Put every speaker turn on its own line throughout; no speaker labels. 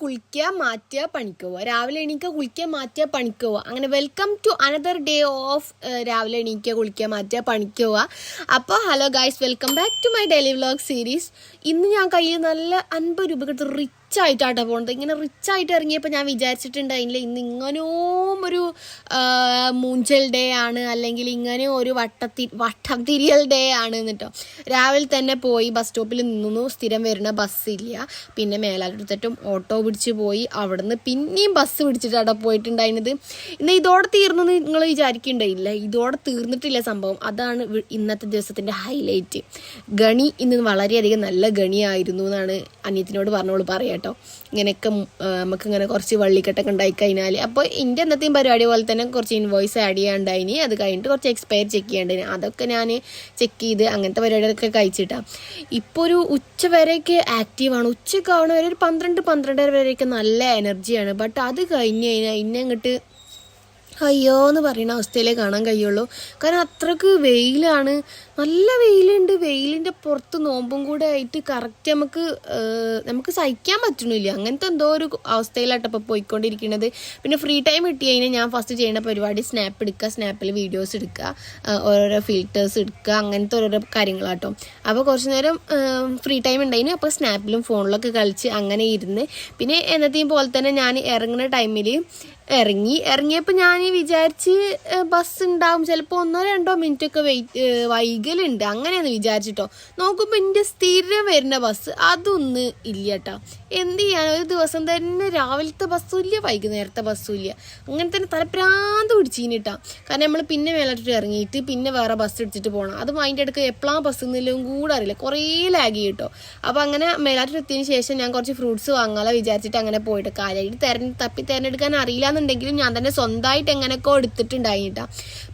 കുളിക്കുക മാറ്റുക പണിക്ക് പോവുക രാവിലെ എണീക്കുക കുളിക്കുക മാറ്റുക പണിക്ക് പോവുക അങ്ങനെ welcome to another day of രാവിലെ എണീക്കുക കുളിക്കുക മാറ്റുക പണിക്ക് പോവുക അപ്പോൾ hello guys welcome back to my daily vlog series ഇന്ന് ഞാൻ കയ്യിൽ നല്ല അൻപത് രൂപ കിട്ടും റിച്ച് പോകുന്നത് ഇങ്ങനെ റിച്ച് ആയിട്ട് ഇറങ്ങിയപ്പോൾ ഞാൻ വിചാരിച്ചിട്ടുണ്ടായില്ല ഇന്ന് ഇങ്ങനെയും ഒരു മൂഞ്ചൽ ഡേ ആണ്. അല്ലെങ്കിൽ ഇങ്ങനെ ഒരു വട്ടത്തി വട്ടത്തിരിയൽ ഡേ ആണ് എന്നിട്ടോ. രാവിലെ തന്നെ പോയി ബസ് സ്റ്റോപ്പിൽ നിന്നു. സ്ഥിരം വരുന്ന ബസ്സില്ല. പിന്നെ മേലാറ്റത്തും ഓട്ടോ പിടിച്ച് പോയി അവിടുന്ന് പിന്നെയും ബസ് പിടിച്ചിട്ടാണ് പോയിട്ടുണ്ടായിരുന്നത്. ഇന്ന് ഇതോടെ തീർന്നു നിങ്ങൾ വിചാരിക്കണ്ടായില്ല ഇതോടെ തീർന്നിട്ടില്ല സംഭവം. അതാണ് ഇന്നത്തെ ദിവസത്തിന്റെ ഹൈലൈറ്റ്. ഗണി ഇന്ന് വളരെയധികം നല്ല ഗണിയായിരുന്നു എന്നാണ് അനിയത്തിനോട് പറഞ്ഞോളൂ പറയാട്ടോ. ഇങ്ങനെയൊക്കെ ഉം, നമുക്ക് ഇങ്ങനെ കുറച്ച് വള്ളിക്കെട്ടൊക്കെ ഉണ്ടായി കഴിഞ്ഞാൽ അപ്പോൾ എന്റെ അന്നത്തെയും പരിപാടി പോലെ തന്നെ കുറച്ച് ഇൻവോയ്സ് ആഡ് ചെയ്യാണ്ടായിനി. അത് കഴിഞ്ഞിട്ട് കുറച്ച് എക്സ്പയർ ചെക്ക് ചെയ്യേണ്ടതിന് അതൊക്കെ ഞാൻ ചെക്ക് ചെയ്ത് അങ്ങനത്തെ പരിപാടികളൊക്കെ കഴിച്ചിട്ടാണ് ഇപ്പോൾ ഒരു ഉച്ച വരെയൊക്കെ ആക്റ്റീവാണ് ഉച്ചയൊക്കെ വരെ ഒരു പന്ത്രണ്ട് പന്ത്രണ്ടര വരെയൊക്കെ നല്ല എനർജിയാണ് ബട്ട് അത് കഴിഞ്ഞ് കഴിഞ്ഞാൽ ഇന്നെ അങ്ങോട്ട് അയ്യോ എന്ന് പറയുന്ന അവസ്ഥയിലേ കാണാൻ കഴിയുള്ളൂ. കാരണം അത്രയ്ക്ക് വെയിലാണ്. നല്ല വെയിലുണ്ട്. വെയിലിന്റെ പുറത്ത് നോമ്പും കൂടെ ആയിട്ട് കറക്റ്റ് നമുക്ക് നമുക്ക് സഹിക്കാൻ പറ്റണില്ല അങ്ങനത്തെ എന്തോ ഒരു അവസ്ഥയിലാട്ടോ ഇപ്പോൾ പോയിക്കൊണ്ടിരിക്കുന്നത്. പിന്നെ ഫ്രീ ടൈം കിട്ടി കഴിഞ്ഞാൽ ഞാൻ ഫസ്റ്റ് ചെയ്യുന്ന പരിപാടി സ്നാപ്പ് എടുക്കുക സ്നാപ്പിൽ വീഡിയോസ് എടുക്കുക ഓരോരോ ഫിൽറ്റേഴ്സ് എടുക്കുക അങ്ങനത്തെ ഓരോരോ കാര്യങ്ങളാട്ടോ. അപ്പോൾ കുറച്ച് നേരം ഫ്രീ ടൈം ഉണ്ടായിന്. അപ്പോൾ സ്നാപ്പിലും ഫോണിലൊക്കെ കളിച്ച് അങ്ങനെ ഇരുന്ന്. പിന്നെ എന്നത്തെയും പോലെ തന്നെ ഞാൻ ഇറങ്ങുന്ന ടൈമിൽ ഇറങ്ങി. ഇറങ്ങിയപ്പോൾ ഞാൻ വിചാരിച്ച് ബസ് ഉണ്ടാവും ചിലപ്പോൾ ഒന്നോ രണ്ടോ മിനിറ്റ് ഒക്കെ വെയിറ്റ് വൈകലുണ്ട്. അങ്ങനെയാണ് വിചാരിച്ചിട്ടോ. നോക്കുമ്പോൾ എന്റെ സ്ഥിരം വരുന്ന ബസ് അതൊന്നും ഇല്ല കേട്ടോ എന്ത് ചെയ്യാൻ ഒരു ദിവസം തന്നെ രാവിലത്തെ ബസ്സും ഇല്ല വൈകുന്നേരത്തെ ബസ്സും ഇല്ല. അങ്ങനെ തന്നെ തലപ്രാന്ത് പിടിച്ചിട്ടാ കാരണം നമ്മൾ പിന്നെ മേലോട്ട് ഇറങ്ങിയിട്ട് പിന്നെ വേറെ ബസ് എടുത്തിട്ട് പോകണം അതും അതിന്റെ അടുക്ക് എപ്പോഴാണ് ബസ് എന്നെല്ലാം കൂടെ അറിയില്ല. കുറേ ലാഗ് കിട്ടോ അപ്പോൾ അങ്ങനെ മേലാറ്റൂർ എത്തിയതിന് ശേഷം ഞാൻ കുറച്ച് ഫ്രൂട്ട്സ് വാങ്ങാലോ വിചാരിച്ചിട്ട് അങ്ങനെ പോയിട്ട്. കാര്യമായിട്ട് തെരഞ്ഞ് തപ്പി തിരഞ്ഞെടുക്കാൻ അറിയില്ല എന്നുണ്ടെങ്കിലും ഞാൻ തന്നെ സ്വന്തമായിട്ട് എങ്ങനെയൊക്കെ എടുത്തിട്ടുണ്ടായിട്ടാ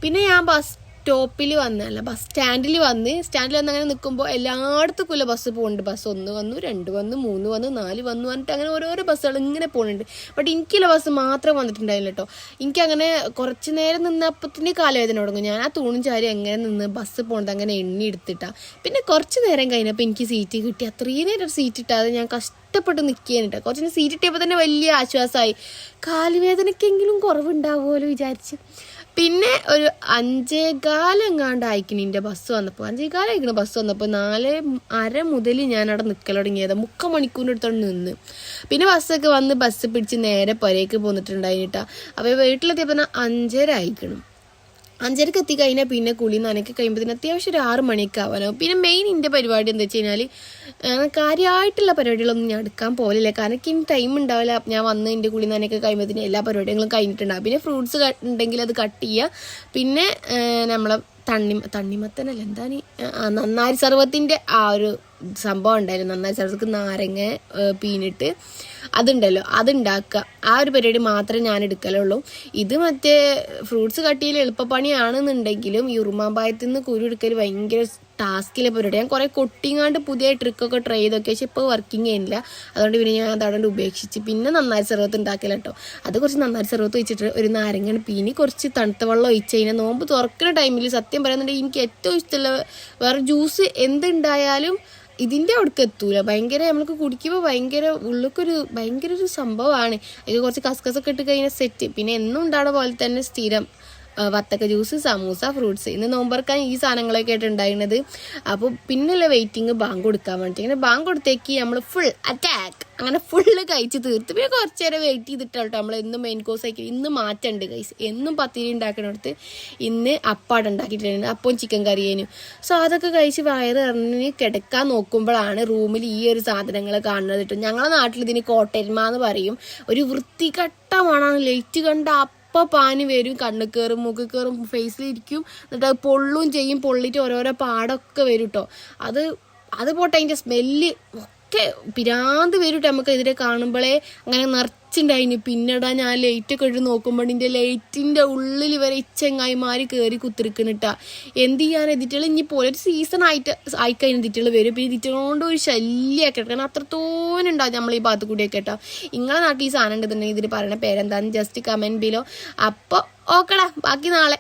പിന്നെ ഞാൻ ബസ് സ്റ്റോപ്പിൽ വന്നല്ല ബസ് സ്റ്റാൻഡിൽ വന്ന് സ്റ്റാൻഡിൽ വന്ന് അങ്ങനെ നിൽക്കുമ്പോൾ എല്ലായിടത്തും ബസ് പോകുന്നുണ്ട് ബസ് ഒന്ന് വന്നു രണ്ട് വന്നു മൂന്ന് വന്നു നാല് വന്നു വന്നിട്ട് അങ്ങനെ ഓരോരോ ബസ്സുകൾ ഇങ്ങനെ പോകുന്നുണ്ട് ബട്ട് എനിക്കുള്ള ബസ് മാത്രം വന്നിട്ടുണ്ടായില്ല കേട്ടോ എനിക്കങ്ങനെ കുറച്ച് നേരം നിന്നപ്പത്തിന് കാലവേദന തുടങ്ങും. ഞാൻ ആ തൂണും ചാരി എങ്ങനെ നിന്ന് ബസ് പോകുന്നത് അങ്ങനെ എണ്ണി എടുത്തിട്ടാ പിന്നെ കുറച്ച് നേരം കഴിഞ്ഞപ്പോൾ എനിക്ക് സീറ്റ് കിട്ടി. അത്രയും നേരം സീറ്റ് ഇട്ടാതെ ഞാൻ കഷ്ടപ്പെട്ട് നിൽക്കാനിട്ട് കുറച്ച് നേരം സീറ്റ് കിട്ടിയപ്പോൾ തന്നെ വലിയ ആശ്വാസമായി. കാലുവേദനയ്ക്കെങ്കിലും കുറവുണ്ടാവുമല്ലോ വിചാരിച്ച്. പിന്നെ ഒരു അഞ്ചേകാലെങ്ങാണ്ട് അയക്കണ എന്റെ ബസ് വന്നപ്പോൾ അഞ്ചേകാലം അയക്കണ ബസ് വന്നപ്പോൾ നാല് അര മുതൽ ഞാൻ അവിടെ നിൽക്കൽ തുടങ്ങിയത്. മുക്ക മണിക്കൂറിന്റെ അടുത്തോണ്ട് നിന്ന്. പിന്നെ ബസ്സൊക്കെ വന്ന് ബസ് പിടിച്ച് നേരെ പുരയ്ക്ക് പോന്നിട്ടുണ്ടായിട്ടാ. അപ്പോൾ വീട്ടിലെത്തിയപ്പോൾ അഞ്ചര അയക്കണം അഞ്ചരക്ക് എത്തി കഴിഞ്ഞാൽ പിന്നെ കുളി നനയ്ക്ക് കഴിയുമ്പോൾ അത്യാവശ്യം ഒരു ആറ് മണിയൊക്കെ ആവാനാവും പിന്നെ മെയിൻ എന്റെ പരിപാടി എന്താ വെച്ച് കഴിഞ്ഞാൽ കാര്യമായിട്ടുള്ള പരിപാടികളൊന്നും ഞാൻ എടുക്കാൻ പോലില്ല കാരണം എനിക്ക് ഇനി ടൈം ഉണ്ടാവില്ല. ഞാൻ വന്ന് എന്റെ കുളി നനയൊക്കെ കഴിയുമ്പോഴത്തേന് എല്ലാ പരിപാടികളും കഴിഞ്ഞിട്ടുണ്ടാവും പിന്നെ ഫ്രൂട്ട്സ് ഉണ്ടെങ്കിൽ അത് കട്ട് ചെയ്യുക പിന്നെ നമ്മളെ തണ്ണി തണ്ണിമത്തനല്ല? എന്താണ് നന്നാരി സർവത്തിന്റെ ആ ഒരു സംഭവം ഉണ്ടായിരുന്നു. നന്നാരി സർവത്തിക്ക് നാരങ്ങ പീനിട്ട്. അതുണ്ടല്ലോ അതുണ്ടാക്കുക. ആ ഒരു പരിപാടി മാത്രമേ ഞാൻ എടുക്കലുള്ളൂ. ഇത് മറ്റേ ഫ്രൂട്ട്സ് കട്ടിയിൽ എളുപ്പപ്പണിയാണെന്നുണ്ടെങ്കിലും ഈ ഉറുമാമ്പായത്തിൽ നിന്ന് കുരു എടുക്കൽ ഭയങ്കര ടാസ്കിലെ പരിപാടി ഞാൻ കുറേ കൊട്ടിങ്ങാണ്ട് പുതിയ ട്രിക്കൊക്കെ ട്രൈ ചെയ്തൊക്കെ പക്ഷെ ഇപ്പോൾ വർക്കിംഗ് ചെയ്യുന്നില്ല. അതുകൊണ്ട് പിന്നെ ഞാൻ അതവിടെ ഉപേക്ഷിച്ച്. പിന്നെ നന്നായി സർവത്ത് ഉണ്ടാക്കില്ല കേട്ടോ. അത് കുറച്ച് നന്നായി സർവത്ത് വെച്ചിട്ട് ഒരു നാരങ്ങ പിന്നെ കുറച്ച് തണുത്ത വെള്ളം ഒഴിച്ച് കഴിഞ്ഞാൽ നോമ്പ് തുറക്കുന്ന ടൈമിൽ സത്യം പറയുന്നുണ്ടെങ്കിൽ എനിക്ക് ഏറ്റവും ഇഷ്ടമുള്ള വേറെ ജ്യൂസ് എന്തുണ്ടായാലും ഇതിന്റെ അവിടേക്ക് എത്തൂല. ഭയങ്കര നമ്മൾക്ക് കുടിക്കുമ്പോൾ ഭയങ്കര ഉള്ളിക്കൊരു ഭയങ്കര ഒരു സംഭവമാണ് അതിൽ കുറച്ച് കസ്കസൊക്കെ ഇട്ട് കഴിഞ്ഞാൽ സെറ്റ് പിന്നെ എന്നും ഉണ്ടാവുന്ന പോലെ തന്നെ സ്ഥിരം വത്തക്ക ജ്യൂസ് സമൂസ ഫ്രൂട്ട്സ് ഇന്ന് നോമ്പറക്കാൻ ഈ സാധനങ്ങളൊക്കെ ആയിട്ട് ഉണ്ടായിരുന്നത്. അപ്പോൾ പിന്നെയുള്ള വെയിറ്റിംഗ് ബാങ്ക് കൊടുക്കാൻ വേണ്ടിയിട്ട് ഇങ്ങനെ ബാങ്ക് കൊടുത്തേക്ക് നമ്മൾ ഫുൾ അറ്റാക്ക് അങ്ങനെ ഫുള്ള് കഴിച്ച് തീർത്ത്. പിന്നെ കുറച്ച് നേരം വെയിറ്റ് ചെയ്തിട്ടാട്ടോ നമ്മൾ എന്നും മെയിൻ കോഴ്സ് ആക്കി ഇന്ന് മാറ്റമുണ്ട് കൈസ് എന്നും പത്തിരി ഉണ്ടാക്കണടുത്ത് ഇന്ന് അപ്പാട് ഉണ്ടാക്കിയിട്ടുണ്ട്. അപ്പം ചിക്കൻ കറിയേനും സോ അതൊക്കെ കഴിച്ച് വയറ് ഇറങ്ങി കിടക്കാൻ നോക്കുമ്പോഴാണ് റൂമിൽ ഈ ഒരു സാധനങ്ങൾ കാണുന്നത് കേട്ടോ ഞങ്ങളുടെ നാട്ടിൽ ഇതിന് കോട്ടരുമ എന്ന് പറയും. ഒരു വൃത്തികട്ടമാണ് ലൈറ്റ് കണ്ട അപ്പോൾ പാനി വരും. കണ്ണ് കയറും മുഖ കയറും ഫേസിലിരിക്കും എന്നിട്ട് പൊള്ളും ചെയ്യും. പൊള്ളിയിട്ട് ഓരോരോ പാടൊക്കെ വരും കേട്ടോ അത് അത് പോട്ടെ അതിന്റെ സ്മെല്ല് ഒക്കെ പിരാന്ത് പേരിട്ട് ട്ടോ നമുക്ക് ഇതിനെ കാണുമ്പോഴേ അങ്ങനെ നിറച്ചുണ്ടായിന്. പിന്നെടാ ഞാൻ ലൈറ്റ് ഒക്കെ ഇട്ട് നോക്കുമ്പോൾ ഇതിന്റെ ലൈറ്റിന്റെ ഉള്ളിൽ വരെ ഇച്ചങ്ങായിമാര് കയറി കുത്തിരിക്കണിട്ടാ എന്ത് ചെയ്യാൻ എതിറ്റുകൾ ഇനി പോലെ ഒരു സീസൺ ആയിട്ട് ആയിക്കഴിഞ്ഞ തിറ്റുകൾ വരും. പിന്നെ ഇതിറ്റുകൊണ്ട് ഒരു ശല്യമൊക്കെ കാരണം അത്രത്തോനം ഉണ്ടാവും നമ്മൾ ഈ ഭാഗത്ത് കൂടിയൊക്കെ കേട്ടോ നിങ്ങളെ നാട്ടിൽ ഈ സാധനം ഉണ്ടെന്നുണ്ടെങ്കിൽ ഇതിന് പറയുന്ന പേരെന്താന്ന് ജസ്റ്റ് കമന്റ് ബിലോ അപ്പോൾ ഓക്കെടാ. ബാക്കി നാളെ.